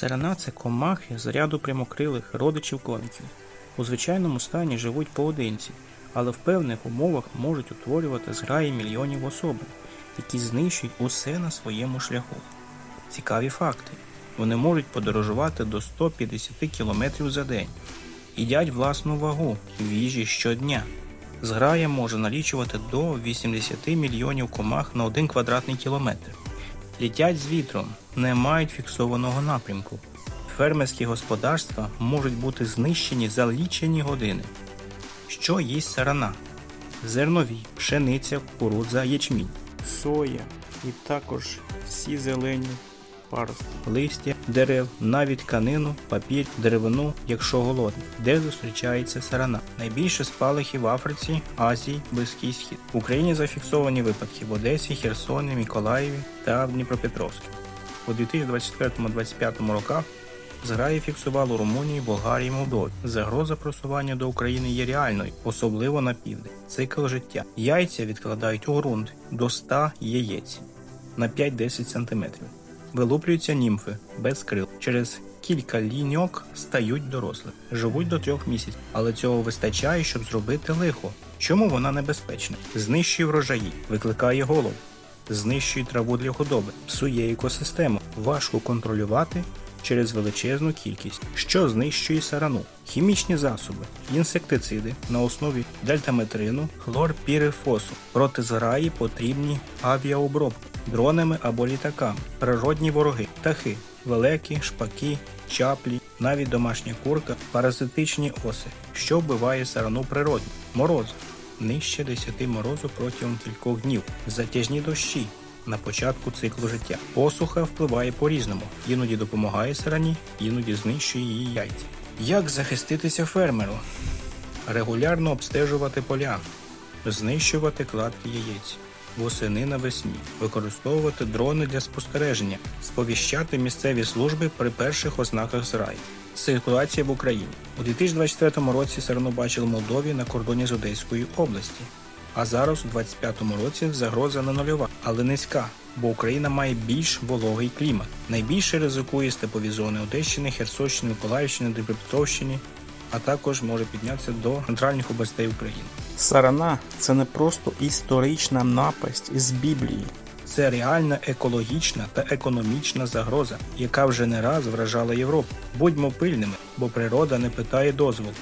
Сирена це комахи з ряду прямокрилих родичів коників. У звичайному стані живуть поодинці, але в певних умовах можуть утворювати зграї мільйонів особин, які знищують усе на своєму шляху. Цікаві факти. Вони можуть подорожувати до 150 км за день, їдять власну вагу в їжі щодня. Зграя може налічувати до 80 мільйонів комах на 1 квадратний кілометр. Літять з вітром, не мають фіксованого напрямку. Фермерські господарства можуть бути знищені за лічені години. Що їсть сарана? Зернові, пшениця, кукурудза, ячмінь, соя і також всі зелені паростки, листя, дерев, навіть тканину, папір, деревину, якщо голодний, де зустрічається сарана. Найбільше спалахів в Африці, Азії, Близький Схід. В Україні зафіксовані випадки в Одесі, Херсоні, Миколаєві та Дніпропетровську. У 2024-2025 роках зграї фіксували Румунії, Болгарії, Молдові. Загроза просування до України є реальною, особливо на південь. Цикл життя. Яйця відкладають у ґрунт до 100 яєць на 5-10 см. Вилуплюються німфи без крил. Через кілька ліньок стають дорослими. Живуть до трьох місяців, але цього вистачає, щоб зробити лихо. Чому вона небезпечна? Знищує врожаї, викликає голод, знищує траву для худоби, псує екосистему. Важко контролювати через величезну кількість, що знищує сарану, хімічні засоби, інсектициди на основі дельтаметрину, хлорпірифосу. Проти зграї потрібні авіаобробки дронами або літаками, природні вороги, птахи, великі, шпаки, чаплі, навіть домашня курка, паразитичні оси, що вбиває сарану природні, мороз, нижче 10 морозу протягом кількох днів, затяжні дощі на початку циклу життя. Посуха впливає по-різному, іноді допомагає сарані, іноді знищує її яйця. Як захиститися фермеру? Регулярно обстежувати поля, знищувати кладки яєць. Восени навесні, використовувати дрони для спостереження, сповіщати місцеві служби при перших ознаках зраю. Ситуація в Україні у 2024 році сарану бачили Молдові на кордоні з Одеською області. А зараз у 2025 році загроза не нульова, але низька, бо Україна має більш вологий клімат. Найбільше ризикує степові зони Одещини, Херсонщини, Миколаївщини, Дніпропетровщини, а також може піднятися до центральних областей України. Сарана це не просто історична напасть із Біблії. Це реальна екологічна та економічна загроза, яка вже не раз вражала Європу. Будьмо пильними, бо природа не питає дозволу.